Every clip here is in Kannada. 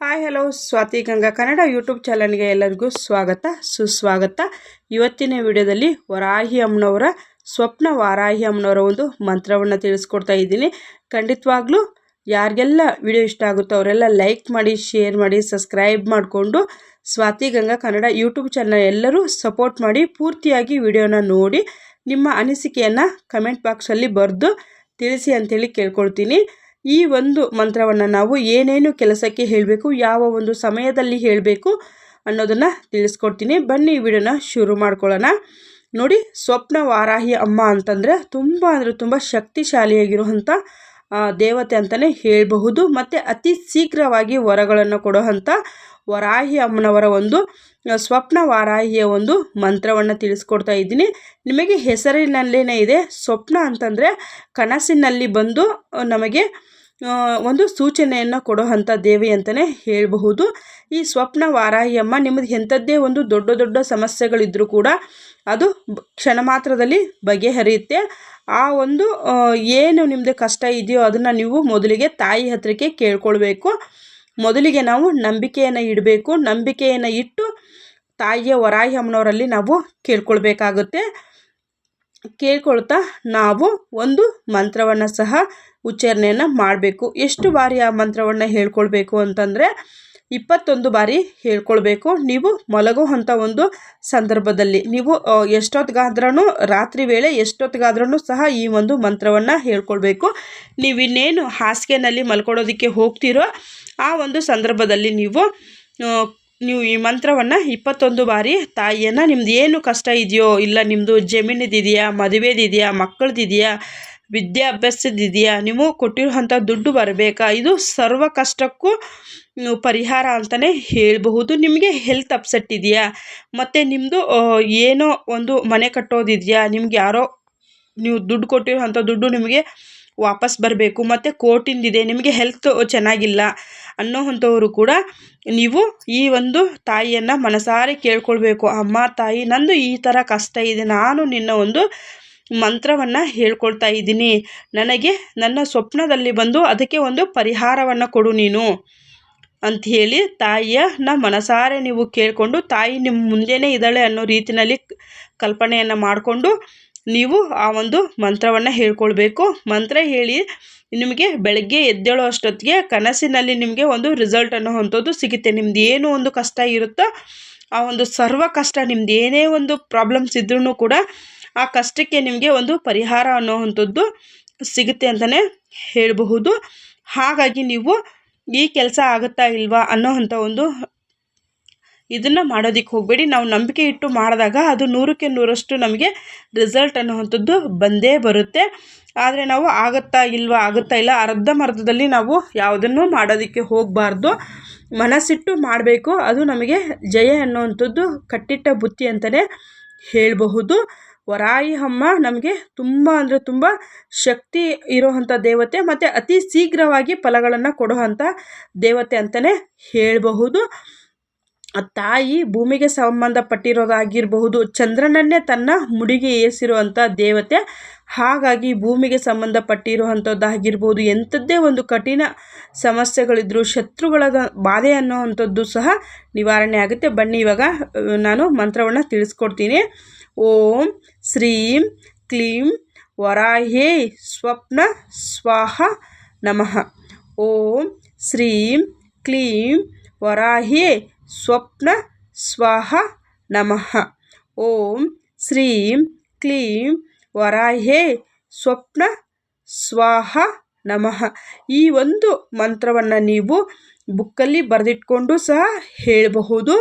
Hi hello Swathi Ganga Kannada YouTube ಚಾನಲ್ಗೆ ಎಲ್ಲರಿಗೂ ಸ್ವಾಗತ, ಸುಸ್ವಾಗತ. ಇವತ್ತಿನ ವಿಡಿಯೋದಲ್ಲಿ ವರಾಹಿ ಅಮ್ಮನವರ, ಸ್ವಪ್ನ ವಾರಾಹಿ ಅಮ್ಮನವರ ಒಂದು ಮಂತ್ರವನ್ನು ತಿಳಿಸ್ಕೊಡ್ತಾ ಇದ್ದೀನಿ. ಖಂಡಿತವಾಗ್ಲೂ ಯಾರಿಗೆಲ್ಲ ವಿಡಿಯೋ ಇಷ್ಟ ಆಗುತ್ತೋ ಅವರೆಲ್ಲ ಲೈಕ್ ಮಾಡಿ ಶೇರ್ ಮಾಡಿ ಸಬ್ಸ್ಕ್ರೈಬ್ ಮಾಡಿಕೊಂಡು ಸ್ವಾತಿ ಗಂಗಾ ಕನ್ನಡ ಯೂಟ್ಯೂಬ್ ಚಾನಲ್ ಎಲ್ಲರೂ ಸಪೋರ್ಟ್ ಮಾಡಿ, ಪೂರ್ತಿಯಾಗಿ ವಿಡಿಯೋನ ನೋಡಿ, ನಿಮ್ಮ ಅನಿಸಿಕೆಯನ್ನು ಕಮೆಂಟ್ ಬಾಕ್ಸಲ್ಲಿ ಬರೆದು ತಿಳಿಸಿ ಅಂಥೇಳಿ ಕೇಳ್ಕೊಳ್ತೀನಿ. ಈ ಒಂದು ಮಂತ್ರವನ್ನು ನಾವು ಏನೇನು ಕೆಲಸಕ್ಕೆ ಹೇಳಬೇಕು, ಯಾವ ಒಂದು ಸಮಯದಲ್ಲಿ ಹೇಳಬೇಕು ಅನ್ನೋದನ್ನು ತಿಳಿಸ್ಕೊಡ್ತೀನಿ. ಬನ್ನಿ ಈ ವಿಡಿಯೋನ ಶುರು ಮಾಡ್ಕೊಳ್ಳೋಣ. ನೋಡಿ ಸ್ವಪ್ನ ವಾರಾಹಿ ಅಮ್ಮ ಅಂತಂದರೆ ತುಂಬ ಅಂದರೆ ತುಂಬ ಶಕ್ತಿಶಾಲಿಯಾಗಿರುವಂಥ ದೇವತೆ ಅಂತಲೇ ಹೇಳಬಹುದು. ಮತ್ತು ಅತಿ ಶೀಘ್ರವಾಗಿ ವರಗಳನ್ನು ಕೊಡೋವಂಥ ವರಾಹಿ ಅಮ್ಮನವರ ಒಂದು ಸ್ವಪ್ನ ವಾರಾಹಿಯ ಒಂದು ಮಂತ್ರವನ್ನು ತಿಳಿಸ್ಕೊಡ್ತಾ ಇದ್ದೀನಿ. ನಿಮಗೆ ಹೆಸರಿನಲ್ಲೇ ಇದೆ. ಸ್ವಪ್ನ ಅಂತಂದರೆ ಕನಸಿನಲ್ಲಿ ಬಂದು ನಮಗೆ ಒಂದು ಸೂಚನೆಯನ್ನು ಕೊಡೋ ಅಂಥ ದೇವಿ ಅಂತಲೇ ಹೇಳಬಹುದು. ಈ ಸ್ವಪ್ನ ವಾರಾಹಿಯಮ್ಮ ನಿಮ್ಮದು ಎಂಥದ್ದೇ ಒಂದು ದೊಡ್ಡ ದೊಡ್ಡ ಸಮಸ್ಯೆಗಳಿದ್ದರೂ ಕೂಡ ಅದು ಕ್ಷಣ ಮಾತ್ರದಲ್ಲಿ ಬಗೆಹರಿಯುತ್ತೆ. ಆ ಒಂದು ಏನು ನಿಮ್ಮದು ಕಷ್ಟ ಇದೆಯೋ ಅದನ್ನು ನೀವು ಮೊದಲಿಗೆ ತಾಯಿ ಹತ್ರಕ್ಕೆ ಕೇಳ್ಕೊಳ್ಬೇಕು. ಮೊದಲಿಗೆ ನಾವು ನಂಬಿಕೆಯನ್ನು ಇಡಬೇಕು. ನಂಬಿಕೆಯನ್ನು ಇಟ್ಟು ತಾಯಿಯ ವರಾಹಿ ಅಮ್ಮನವರಲ್ಲಿ ನಾವು ಕೇಳ್ಕೊಳ್ಬೇಕಾಗುತ್ತೆ. ಕೇಳ್ಕೊಳ್ತಾ ನಾವು ಒಂದು ಮಂತ್ರವನ್ನು ಸಹ ಉಚ್ಚಾರಣೆಯನ್ನು ಮಾಡಬೇಕು. ಎಷ್ಟು ಬಾರಿ ಆ ಮಂತ್ರವನ್ನು ಹೇಳ್ಕೊಳ್ಬೇಕು ಅಂತಂದರೆ ಇಪ್ಪತ್ತೊಂದು ಬಾರಿ ಹೇಳ್ಕೊಳ್ಬೇಕು. ನೀವು ಮಲಗುವಂಥ ಒಂದು ಸಂದರ್ಭದಲ್ಲಿ ನೀವು ಎಷ್ಟೊತ್ತಿಗಾದ್ರೂ ರಾತ್ರಿ ವೇಳೆ ಎಷ್ಟೊತ್ತಿಗಾದ್ರೂ ಸಹ ಈ ಒಂದು ಮಂತ್ರವನ್ನು ಹೇಳ್ಕೊಳ್ಬೇಕು. ನೀವು ಇನ್ನೇನು ಹಾಸಿಗೆನಲ್ಲಿ ಮಲ್ಕೊಳ್ಳೋದಕ್ಕೆ ಹೋಗ್ತಿರೋ ಆ ಒಂದು ಸಂದರ್ಭದಲ್ಲಿ ನೀವು ನೀವು ಈ ಮಂತ್ರವನ್ನು ಇಪ್ಪತ್ತೊಂದು ಬಾರಿ, ತಾಯಿಯನ್ನು ನಿಮ್ದು ಏನು ಕಷ್ಟ ಇದೆಯೋ ಇಲ್ಲ ನಿಮ್ಮದು ಜಮೀನಿದಿದೆಯಾ, ಮದುವೆದಿದೆಯಾ, ಮಕ್ಕಳದಿದೆಯಾ, ವಿದ್ಯಾಭ್ಯಾಸದಿದೆಯಾ ನೀವು ಕೊಟ್ಟಿರುವಂಥ ದುಡ್ಡು ಬರಬೇಕಾ? ಇದು ಸರ್ವ ಕಷ್ಟಕ್ಕೂ ಪರಿಹಾರ ಅಂತಲೇ ಹೇಳಬಹುದು. ನಿಮಗೆ ಹೆಲ್ತ್ ಅಪ್ಸೆಟ್ ಇದೆಯಾ? ಮತ್ತು ನಿಮ್ಮದು ಏನೋ ಒಂದು ಮನೆ ಕಟ್ಟೋದಿದೆಯಾ? ನಿಮ್ಗೆ ಯಾರೋ ನೀವು ದುಡ್ಡು ಕೊಟ್ಟಿರುವಂಥ ದುಡ್ಡು ನಿಮಗೆ ವಾಪಸ್ ಬರಬೇಕು ಮತ್ತು ಕೋರ್ಟಿಂದಿದೆ, ನಿಮಗೆ ಹೆಲ್ತ್ ಚೆನ್ನಾಗಿಲ್ಲ ಅನ್ನೋವಂಥವರು ಕೂಡ ನೀವು ಈ ಒಂದು ತಾಯಿಯನ್ನು ಮನಸಾರೆ ಕೇಳ್ಕೊಳ್ಬೇಕು. ಅಮ್ಮ, ತಾಯಿ, ನಂದು ಈ ಥರ ಕಷ್ಟ ಇದೆ, ನಾನು ನಿನ್ನ ಒಂದು ಮಂತ್ರವನ್ನು ಹೇಳ್ಕೊಳ್ತಾ ಇದ್ದೀನಿ. ನನಗೆ ನನ್ನ ಸ್ವಪ್ನದಲ್ಲಿ ಬಂದು ಅದಕ್ಕೆ ಒಂದು ಪರಿಹಾರವನ್ನು ಕೊಡು ನೀನು ಅಂಥೇಳಿ ತಾಯಿಯನ್ನ ಮನಸಾರೆ ನೀವು ಕೇಳಿಕೊಂಡು ತಾಯಿ ನಿಮ್ಮ ಮುಂದೆನೇ ಇದ್ದಾಳೆ ಅನ್ನೋ ರೀತಿಯಲ್ಲಿ ಕಲ್ಪನೆಯನ್ನು ಮಾಡಿಕೊಂಡು ನೀವು ಆ ಒಂದು ಮಂತ್ರವನ್ನು ಹೇಳ್ಕೊಳ್ಬೇಕು. ಮಂತ್ರ ಹೇಳಿ ನಿಮಗೆ ಬೆಳಗ್ಗೆ ಎದ್ದೇಳೋ ಅಷ್ಟೊತ್ತಿಗೆ ಕನಸಿನಲ್ಲಿ ನಿಮಗೆ ಒಂದು ರಿಸಲ್ಟ್ ಅನ್ನೋವಂಥದ್ದು ಸಿಗುತ್ತೆ. ನಿಮ್ದು ಏನು ಒಂದು ಕಷ್ಟ ಇರುತ್ತೋ ಆ ಒಂದು ಸರ್ವ ಕಷ್ಟ, ನಿಮ್ದು ಏನೇ ಒಂದು ಪ್ರಾಬ್ಲಮ್ಸ್ ಇದ್ರೂ ಕೂಡ ಆ ಕಷ್ಟಕ್ಕೆ ನಿಮಗೆ ಒಂದು ಪರಿಹಾರ ಅನ್ನೋವಂಥದ್ದು ಸಿಗುತ್ತೆ ಅಂತಲೇ ಹೇಳಬಹುದು. ಹಾಗಾಗಿ ನೀವು ಈ ಕೆಲಸ ಆಗುತ್ತಾ ಇಲ್ವಾ ಅನ್ನೋವಂಥ ಒಂದು ಇದನ್ನು ಮಾಡೋದಕ್ಕೆ ಹೋಗಬೇಡಿ. ನಾವು ನಂಬಿಕೆ ಇಟ್ಟು ಮಾಡಿದಾಗ ಅದು ನೂರಕ್ಕೆ ನೂರಷ್ಟು ನಮಗೆ ರಿಸಲ್ಟ್ ಅನ್ನುವಂಥದ್ದು ಬಂದೇ ಬರುತ್ತೆ. ಆದರೆ ನಾವು ಆಗುತ್ತಾ ಇಲ್ವಾ, ಆಗುತ್ತಾ ಇಲ್ಲ ಅರ್ಧಮರ್ಧದಲ್ಲಿ ನಾವು ಯಾವುದನ್ನು ಮಾಡೋದಕ್ಕೆ ಹೋಗಬಾರ್ದು. ಮನಸ್ಸಿಟ್ಟು ಮಾಡಬೇಕು. ಅದು ನಮಗೆ ಜಯ ಅನ್ನುವಂಥದ್ದು ಕಟ್ಟಿಟ್ಟ ಬುತ್ತಿ ಅಂತಲೇ ಹೇಳಬಹುದು. ವರಾಯಿ ಅಮ್ಮ ನಮಗೆ ತುಂಬ ಅಂದರೆ ತುಂಬ ಶಕ್ತಿ ಇರೋವಂಥ ದೇವತೆ ಮತ್ತು ಅತಿ ಶೀಘ್ರವಾಗಿ ಫಲಗಳನ್ನು ಕೊಡುವಂಥ ದೇವತೆ ಅಂತಲೇ ಹೇಳಬಹುದು. ತಾಯಿ ಭೂಮಿಗೆ ಸಂಬಂಧಪಟ್ಟಿರೋದಾಗಿರಬಹುದು, ಚಂದ್ರನನ್ನೇ ತನ್ನ ಮುಡಿಗೆ ಏಸಿರುವಂಥ ದೇವತೆ. ಹಾಗಾಗಿ ಭೂಮಿಗೆ ಸಂಬಂಧಪಟ್ಟಿರುವಂಥದ್ದಾಗಿರ್ಬೋದು ಎಂಥದ್ದೇ ಒಂದು ಕಠಿಣ ಸಮಸ್ಯೆಗಳಿದ್ದರೂ ಶತ್ರುಗಳ ಬಾಧೆ ಅನ್ನೋವಂಥದ್ದು ಸಹ ನಿವಾರಣೆ ಆಗುತ್ತೆ. ಬನ್ನಿ, ಇವಾಗ ನಾನು ಮಂತ್ರವನ್ನು ತಿಳಿಸ್ಕೊಡ್ತೀನಿ. ಓಂ ಶ್ರೀಂ ಕ್ಲೀಂ ವರಾಹೇ ಸ್ವಪ್ನ ಸ್ವಾಹ ನಮಃ. ಓಂ ಶ್ರೀಂ ಕ್ಲೀಂ ವರಾಹೇ ಸ್ವಪ್ನ ಸ್ವಾಹ ನಮಃ. ಓಂ ಶ್ರೀಂ ಕ್ಲೀಂ ವರಾಹೇ ಸ್ವಪ್ನ ಸ್ವಾಹ ನಮಃ. ಈ ಒಂದು ಮಂತ್ರವನ್ನು ನೀವು ಬುಕ್ಕಲ್ಲಿ ಬರೆದಿಟ್ಕೊಂಡು ಸಹ ಹೇಳಬಹುದು.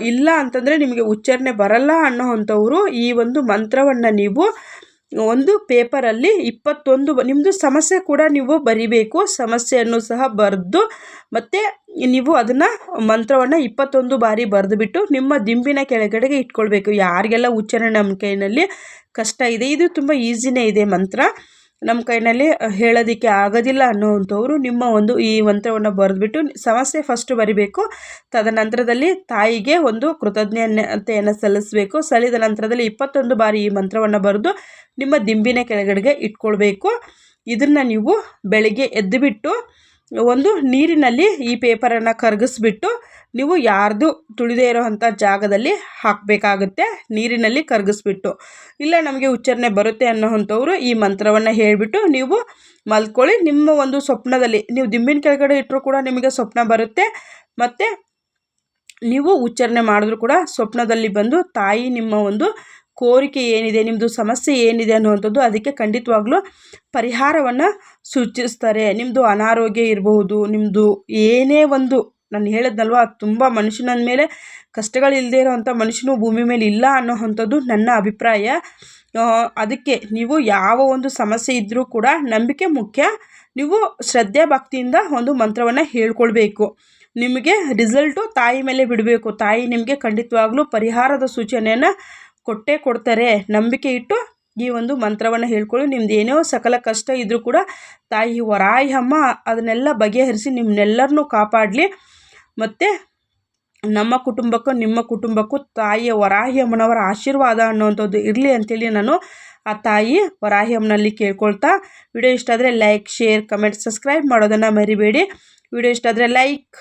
ಇಲ್ಲ ಅಂತಂದರೆ ನಿಮಗೆ ಉಚ್ಚಾರಣೆ ಬರಲ್ಲ ಅನ್ನೋ ಅಂಥವರು ಈ ಒಂದು ಮಂತ್ರವನ್ನು ನೀವು ಒಂದು ಪೇಪರಲ್ಲಿ ಇಪ್ಪತ್ತೊಂದು ನಿಮ್ಮದು ಸಮಸ್ಯೆ ಕೂಡ ನೀವು ಬರಿಬೇಕು. ಸಮಸ್ಯೆಯನ್ನು ಸಹ ಬರೆದು ಮತ್ತು ನೀವು ಅದನ್ನು ಮಂತ್ರವನ್ನು ಇಪ್ಪತ್ತೊಂದು ಬಾರಿ ಬರೆದುಬಿಟ್ಟು ನಿಮ್ಮ ದಿಂಬಿನ ಕೆಳಗಡೆಗೆ ಇಟ್ಕೊಳ್ಬೇಕು. ಯಾರಿಗೆಲ್ಲ ಉಚ್ಚಾರಣೆ ನಮ್ಮ ಕೈಯಲ್ಲಿ ಕಷ್ಟ ಇದೆ, ಇದು ತುಂಬ ಈಸಿನೇ ಇದೆ ಮಂತ್ರ. ನಮ್ಮ ಕೈನಲ್ಲಿ ಹೇಳೋದಕ್ಕೆ ಆಗೋದಿಲ್ಲ ಅನ್ನೋವಂಥವ್ರು ನಿಮ್ಮ ಒಂದು ಈ ಮಂತ್ರವನ್ನು ಬರೆದ್ಬಿಟ್ಟು ಸಮಸ್ಯೆ ಫಸ್ಟ್ ಬರಿಬೇಕು. ತದನಂತರದಲ್ಲಿ ತಾಯಿಗೆ ಒಂದು ಕೃತಜ್ಞತೆಯನ್ನು ಸಲ್ಲಿಸಬೇಕು. ಸಲ್ಲಿದ ನಂತರದಲ್ಲಿ ಇಪ್ಪತ್ತೊಂದು ಬಾರಿ ಈ ಮಂತ್ರವನ್ನು ಬರೆದು ನಿಮ್ಮ ದಿಂಬಿನ ಕೆಳಗಡೆಗೆ ಇಟ್ಕೊಳ್ಬೇಕು. ಇದನ್ನು ನೀವು ಬೆಳಗ್ಗೆ ಎದ್ದುಬಿಟ್ಟು ಒಂದು ನೀರಿನಲ್ಲಿ ಈ ಪೇಪರನ್ನು ಕರಗಿಸ್ಬಿಟ್ಟು ನೀವು ಯಾರ್ದು ತುಳಿದೇ ಇರೋವಂಥ ಜಾಗದಲ್ಲಿ ಹಾಕಬೇಕಾಗುತ್ತೆ, ನೀರಿನಲ್ಲಿ ಕರಗಿಸ್ಬಿಟ್ಟು. ಇಲ್ಲ ನಮಗೆ ಉಚ್ಚಾರಣೆ ಬರುತ್ತೆ ಅನ್ನೋವಂಥವ್ರು ಈ ಮಂತ್ರವನ್ನು ಹೇಳಿಬಿಟ್ಟು ನೀವು ಮಲ್ಕೊಳ್ಳಿ. ನಿಮ್ಮ ಒಂದು ಸ್ವಪ್ನದಲ್ಲಿ, ನೀವು ದಿಂಬಿನ ಕೆಳಗಡೆ ಇಟ್ಟರೂ ಕೂಡ ನಿಮಗೆ ಸ್ವಪ್ನ ಬರುತ್ತೆ. ಮತ್ತು ನೀವು ಉಚ್ಚಾರಣೆ ಮಾಡಿದ್ರು ಕೂಡ ಸ್ವಪ್ನದಲ್ಲಿ ಬಂದು ತಾಯಿ ನಿಮ್ಮ ಒಂದು ಕೋರಿಕೆ ಏನಿದೆ ನಿಮ್ಮದು ಸಮಸ್ಯೆ ಏನಿದೆ ಅನ್ನುವಂಥದ್ದು ಅದಕ್ಕೆ ಖಂಡಿತವಾಗ್ಲೂ ಪರಿಹಾರವನ್ನು ಸೂಚಿಸ್ತಾರೆ. ನಿಮ್ಮದು ಅನಾರೋಗ್ಯ ಇರಬಹುದು ನಿಮ್ಮದು ಏನೇ ಒಂದು, ನಾನು ಹೇಳಿದ್ನಲ್ವ, ತುಂಬ ಮನುಷ್ಯನ ಮೇಲೆ ಕಷ್ಟಗಳಿಲ್ಲದೆ ಇರೋವಂಥ ಮನುಷ್ಯನು ಭೂಮಿ ಮೇಲೆ ಇಲ್ಲ ಅನ್ನೋವಂಥದ್ದು ನನ್ನ ಅಭಿಪ್ರಾಯ. ಅದಕ್ಕೆ ನೀವು ಯಾವ ಒಂದು ಸಮಸ್ಯೆ ಇದ್ದರೂ ಕೂಡ ನಂಬಿಕೆ ಮುಖ್ಯ. ನೀವು ಶ್ರದ್ಧೆ ಭಕ್ತಿಯಿಂದ ಒಂದು ಮಂತ್ರವನ್ನು ಹೇಳ್ಕೊಳ್ಬೇಕು. ನಿಮಗೆ ರಿಸಲ್ಟು ತಾಯಿ ಮೇಲೆ ಬಿಡಬೇಕು. ತಾಯಿ ನಿಮಗೆ ಖಂಡಿತವಾಗ್ಲೂ ಪರಿಹಾರದ ಸೂಚನೆಯನ್ನು ಕೊಟ್ಟೇ ಕೊಡ್ತಾರೆ. ನಂಬಿಕೆ ಇಟ್ಟು ಈ ಒಂದು ಮಂತ್ರವನ್ನು ಹೇಳ್ಕೊಳ್ಳಿ. ನಿಮ್ದು ಏನೋ ಸಕಲ ಕಷ್ಟ ಇದ್ದರೂ ಕೂಡ ತಾಯಿ ವರಾಯಿ ಅಮ್ಮ ಅದನ್ನೆಲ್ಲ ಬಗೆಹರಿಸಿ ನಿಮ್ಮನ್ನೆಲ್ಲರನ್ನೂ ಕಾಪಾಡಲಿ. ಮತ್ತು ನಮ್ಮ ಕುಟುಂಬಕ್ಕೂ ನಿಮ್ಮ ಕುಟುಂಬಕ್ಕೂ ತಾಯಿಯ ವರಾಹಿ ಅಮ್ಮನವರ ಆಶೀರ್ವಾದ ಅನ್ನೋವಂಥದ್ದು ಇರಲಿ ಅಂತೇಳಿ ನಾನು ಆ ತಾಯಿ ವರಾಹಿ ಅಮ್ಮನಲ್ಲಿ ಕೇಳ್ಕೊಳ್ತಾ ವಿಡಿಯೋ ಇಷ್ಟ ಆದರೆ ಲೈಕ್ ಶೇರ್ ಕಮೆಂಟ್ ಸಬ್ಸ್ಕ್ರೈಬ್ ಮಾಡೋದನ್ನು ಮರಿಬೇಡಿ. ವಿಡಿಯೋ ಇಷ್ಟ ಆದರೆ ಲೈಕ್